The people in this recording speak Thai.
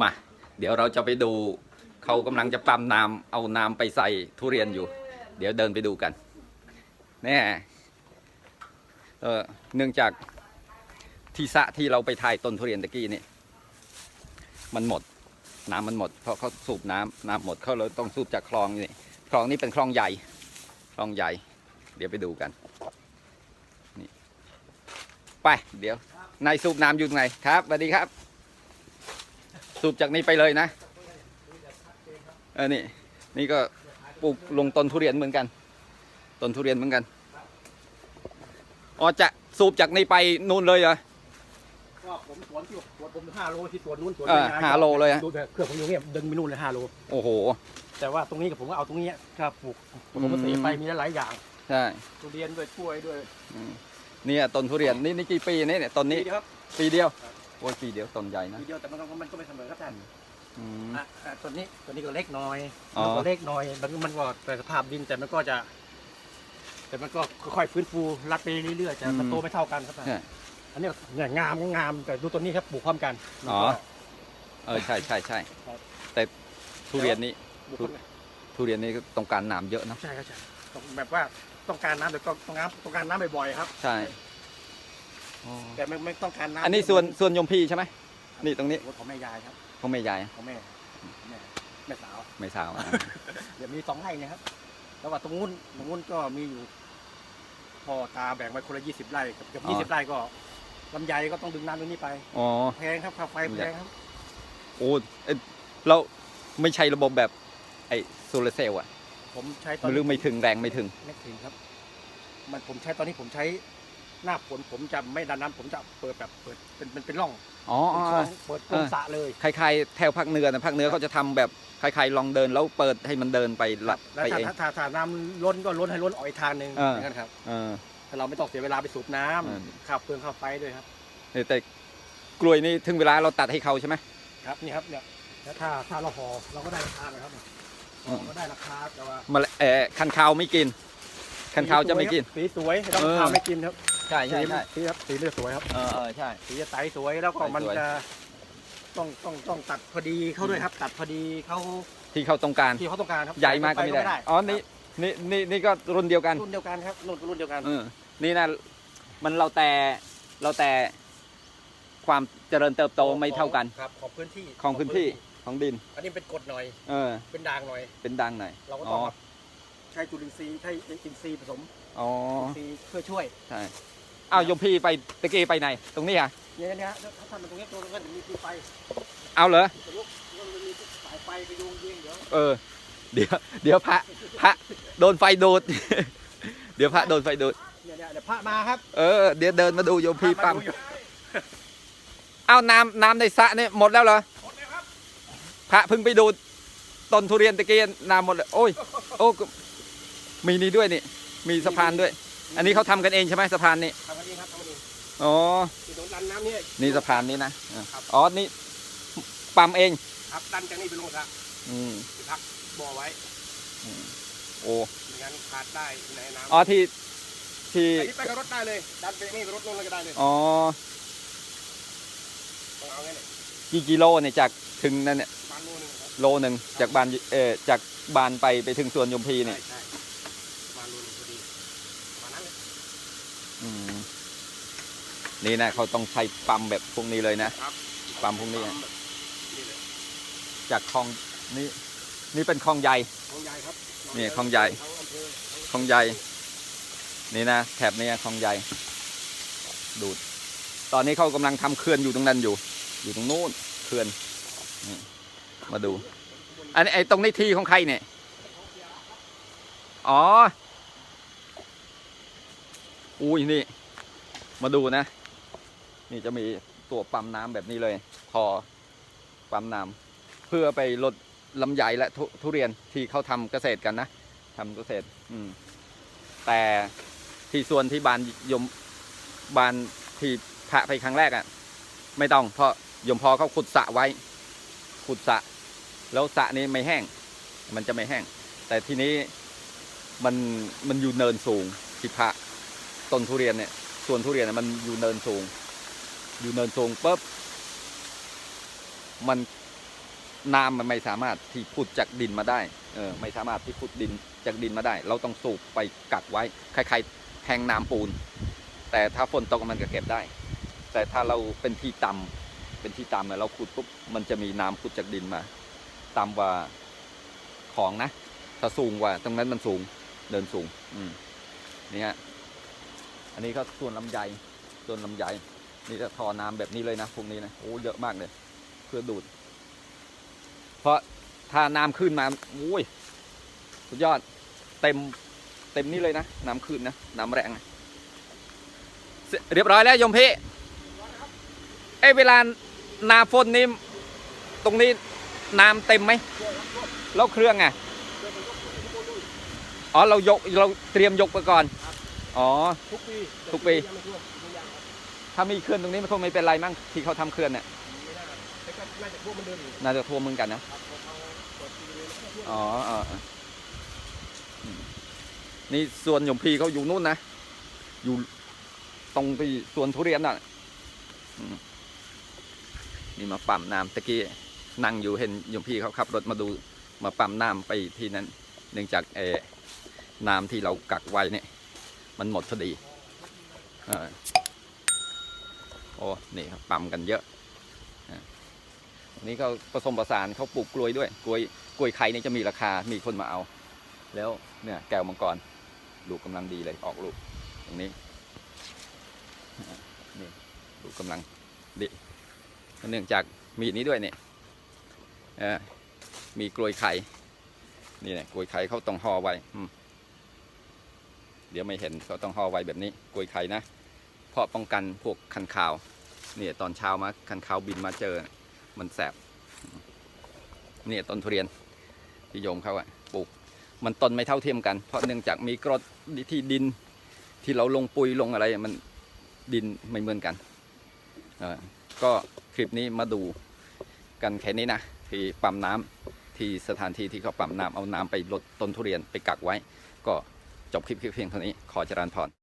มา เดี๋ยวเราจะไปดูเขากำลังจะปั๊มน้ำเอาน้ำไปใส่ทุเรียนอยู่ เดี๋ยวเดินไปดูกันแน่เออเนื่องจากที่สะที่เราไปถ่ายต้นทุเรียนตะกี้นี่มันหมด น้ำมันหมด เพราะเขาสูบน้ำน้ำหมดเขาเลยต้องสูบจากคลองนี่คลองนี้เป็นคลองใหญ่ คลองใหญ่ เดี๋ยวไปดูกันนี่ไปเดี๋ยวนายสูบน้ำอยู่ไหนครับสวัสดีครับ สูบจากนี้ไปเลยนะเออนี่นี่ก็ปลูกลงต้นทุเรียนเหมือนกันต้นทุเรียนเหมือนกันอ๋อจะสูบจากนี้ไปนู่นเลยเหรอก็ผมสวนที่สวนผมห้าโลที่สวนนู้นสวนเออเป็นไงห้าโลเลยอะดูแต่เครื่องผมอยู่เนี่ยดึงไปนู่นเลยห้าโลโอ้โห แต่ว่าตรงนี้กับผมก็เอาตรงเนี้ยครับปลูกผมก็อืมเสีไปมีหลายๆอย่างใช่ทุเรียนด้วยกล้วยด้วยอืมเนี่ยต้นทุเรียนนี่นี่กี่ปีนี่เนี่ยต้นนี้ดีครับปีเดียว โอ้ยปีเดียวต้นใหญ่นะ ทีเดียวแต่มันก็มันก็ไม่เสมอครับท่านอืม อะอะต้นนี้ต้นนี้ก็เล็กน้อยอ๋อ มันก็เล็กน้อยมันมันก็แต่สภาพดินแต่มันก็จะ แต่มันก็ค่อยๆฟื้นฟูรัดไปเรื่อยๆจะมันโตไม่เท่ากันครับท่านใช่ อันนี้เนี่ยงามก็งามแต่ดูต้นนี้ครับปลูกพร้อมกันมันอ๋อก็เออใช่ใช่ใช่ครับ แต่ทุเรียนนี้ ปลูกพร้อมกัน ทุเรียนนี้ก็ต้องการน้ำเยอะเนอะใช่ครับใช่ต้องแบบว่าต้องการน้ำแต่ก็ต้องน้ำต้องการน้ำบ่อยๆครับ ใช่ อ๋อแต่ไม่ไม่ต้องการน้ำอันนี้ส่วนส่วนยมพีใช่ไหม นี่ตรงนี้โอ้ของแม่ยายครับของแม่ยายของแม่แม่แม่สาวไม่สาวอะ เดี๋ยวมีสองไร่นะครับแล้วว่าตรงนู้นตรงนู้นก็มีอยู่พ่อตาแบ่งไว้คนละยี่สิบไร่กับกับยี่สิบไร่ก็ลำไยก็ต้องดึงน้ำตรงนี้ไปอ๋อ แพงครับค่าไฟแพงครับโอ้เอ้ยเราไม่ใช่ระบบแบบไอ้โซลาร์เซลล์อะผมใช้ตอนหรือไม่ถึงแรงไม่ถึง ไม่ถึงครับ มันผมใช้ตอนนี้ผมใช้ หน้าฝนผมจะไม่ดันน้ำผมจะเปิดแบบเปิดเป็นเป็นเป็นร่องอ๋อเป็นอ๋อคลองเปิดโปร่งสระเลยคล้ายๆแถวภาคเหนือนะภาคเหนือเขาจะทำแบบคล้ายๆลองเดินแล้วเปิดให้มันเดินไปหลับแล้วไปถ้าเอง ถ้าถ้าถ้าน้ำล้นก็ล้นให้ล้นออกอีกทางหนึ่งเอออ ย่างนั้นครับเออถ้าเราไม่ต้องเสียเวลาไปสูบน้เออำข้าวเปลืองข้าวไฟด้วยครับเนี่ยแต่กล้วยนี่ถึงเวลาเราตัดให้เขาใช่ไหม ครับนี่ครับเนี่ยแล้วถ้าถ้าเราห่อเราก็ได้ราคานะครับห่อก็ได้ราคาแต่ว่ามาเออคันคาวไม่กิน คันคาวจะไม่กิน สีสวยครับเออสีสวยข้าวไม่กินครับ ใช่ใช่ใช่สีครับสีเลือดสวยครับ เออเออใช่ สีจะใสสวยแล้วก็ใสสวยมันจะต้องต้องต้องตัดพอดีเขาด้วยครับ ตัดพอดีเขาที่เขาต้องการ ที่เขาต้องการครับใหญ่มากก็ไม่ได้ อ๋อ นี่ นี่ นี่ นี่ก็รุ่นเดียวกัน รุ่นเดียวกันครับ รุ่นรุ่นเดียวกันเออนี่นะ มันเราแต่ เราแต่ ความเจริญเติบโตไม่เท่ากัน ครับ ของพื้นที่ ของพื้นที่ ของดิน อันนี้เป็นกรดหน่อย เออ เป็นด่างหน่อย เป็นดังหน่อย เราก็อ๋ต้อองใช้จุลินทรีย์ ใช้อินทรีย์ผสมอ๋ออินทรีย์เพื่อช่วย ใช่ อ้าวโยมพี่ไปตะกี้ไปไหน ตรงนี้อะเนี่ยเนี่ยถ้าทำมันตรงนี้ตรงนั้นจะมีที่ไฟเอาเหรอจะลุกมันมีสายไฟไปโยงเยียงเดี๋ยวเออ เดี๋ยว เดี๋ยวพระพระโดนไฟดูด เดี๋ยวพระโดนไฟดูด เนี่ยเนี่ยเดี๋ยวพระมาครับเออ เดี๋ยวเดินมาดูโยมพี่พระปั๊มดูอยู่เอาน้ำน้ำในสระเนี่ยหมดแล้วเหรอ หมดแล้วครับพระเพิ่งไปดูต้นทุเรียนตะกี้น้ำหมดเลยโอ้ย โอ้ก็มีนี่ด้วยนี่ มีสะพานด้วย อันนี้เขาทำกันเองใช่ไหมสะพานนี่ ทำกันเองครับทำกันเองอ๋อที่ตรงดันน้ำเนี่ย นี่สะพานนี้นะอะครับ อ๋อนี่ปั๊มเองครับดันจากนี่ไปลงสระอืมไปพักบ่อไว้โอ้ไม่งั้นขาดได้ที่ไหนน้ำอ๋อที่ที่อันนี้ไปกับรถได้เลยดันไปนี่ไปรถลงเลยก็ได้เลยอ๋อต้องเอาไงเนี่ยกี่กิโลเนี่ยจากถึงนั่นเนี่ย บ้านโน่นนึงครับโลหนึ่งจากบานเออจากบานไปไปถึงสวนยมพีใช่เนี่ย ใช่บ้านโน่นนึงพอดีประมาณนั้นเลย อืม นี่นะเขาต้องใช้ปั๊มแบบพวกนี้เลยนะครับปั๊มพวกนี้อะแบบนี่เลยจากคลองนี่นี่เป็นคลองใหญ่คลองใหญ่ครับนี่คลองใหญ่ทั้งอำเภอทั้งคลองใหญ่นี่นะแถบนี้คลองใหญ่ดูด ตอนนี้เขากำลังทำเขื่อนอยู่ตรงนั้นอยู่ อยู่ตรงนู้นเขื่อนนี่มาดู อันนี้ไอ้ตรงนี้ที่ของใครเนี่ยอ๋ออุ้ยนี่ มาดูนะ นี่จะมีตัวปั๊มน้ำแบบนี้เลย พอปั๊มน้ำเพื่อไปลดลำไยและทุทุเรียนที่เขาทำเกษตรกันนะทำเกษตร อืม แต่ที่ส่วนที่บานยมบานที่พระไปครั้งแรกอะ่ะ ไม่ต้องเพราะยมพอเขาขุดสะไว้ ขุดสะ แล้วสะนี้ไม่แห้ง มันจะไม่แห้ง แต่ทีนี้มันมันอยู่เนินสูงที่พระต้นทุเรียนเนี่ยส่วนทุเรียนน่ะมันอยู่เนินสูง อยู่เนินสูงปุ๊บมันน้ำมันไม่สามารถที่พุดจากดินมาได้เออไม่สามารถที่พุดดินจากดินมาได้ เราต้องสูบไปกักไว้คล้ายๆแทงน้ำปูน แต่ถ้าฝนตกมันก็เก็บได้ แต่ถ้าเราเป็นที่ต่ำเป็นที่ต่ำเนี่ยเราขุดปุ๊บมันจะมีน้ำพุดจากดินมาต่ำกว่าของนะ ถ้าสูงกว่าตรงนั้นมันสูงเดินสูง อืมนี่ฮะอันนี้ก็ส่วนลำไยส่วนลำไย นี่จะทอน้ำแบบนี้เลยนะพวกนี้นะโอ้เยอะมากเลย เพื่อดูด เพราะถ้าน้ำขึ้นมาโอ้ยสุดยอดเต็มเต็มนี่เลยนะน้ำขึ้นนะน้ำแรงนะเสร็จเรียบร้อยแล้วยมพี่เอ้เวลานาฝนนี่ตรงนี้น้ำเต็มไหมแล้วเครื่องไงอ๋อเรายกเราเตรียมยกไปก่อน อ๋อ ทุกปี ทุกปี ถ้ามีเคลื่อนตรงนี้มันคงไม่เป็นไรมั้งที่เขาทำเคลื่อนเนี่ยน่าแต่ก็น่าจะทวมเหมันเดิมอยู่น่าจะท่วมเหมือนกันนะ ครับเพราะเขาเปิดปีเลยแล้วก็ท่วมอ๋ออ๋ออ๋ออืมนี่ส่วนหยมพีเขาอยู่นู่นนะ อยู่ตรงไปสวนทุเรียนน่ะอืมนี่มาปั๊มน้ำตะกี้นั่งอยู่เห็นหยมพีเขาขับรถมาดูมาปั๊มน้ำไปที่นั้น เนื่องจากเออน้ำที่เรากักไว้เนี่ย มันหมดพอดีเออ โอ้ นี่ครับปั๊มกันเยอะอันนี้เขาผสมผสานเขาปลูกกล้วยด้วย กล้วย กล้วยไข่นี่จะมีราคา มีคนมาเอา แล้วเนี่ยแก้วมังกร ลูกกำลังดีเลย ออกลูก ตรงนี้ นี่ลูกกำลังดี เนื่องจากมีนี้ด้วยเนี่ยมีกล้วยไข่ นี่เนี่ยกล้วยไข่เขาต้องห่อไว้ เดี๋ยวไม่เห็นเขาต้องห่อไว้แบบนี้ กล้วยไข่นะ เพราะป้องกันพวกคันขาวเนี่ยตอนเช้ามาคันขาวบินมาเจอมันแสบเนี่ยต้นทุเรียนที่โยมเขาอะปลูก มันต้นไม่เท่าเทียมกัน เพราะเนื่องจากมีกรดที่ดินที่เราลงปุ๋ยลงอะไรมันดินไม่เหมือนกันก็คลิปนี้มาดูกันแค่นี้นะที่ปั๊มน้ำที่สถานที่ที่เขาปั๊มน้ำเอาน้ำไปลดต้นทุเรียนไปกักไว้ ก็จบคลิปเพียงเท่านี้ขอจริญพร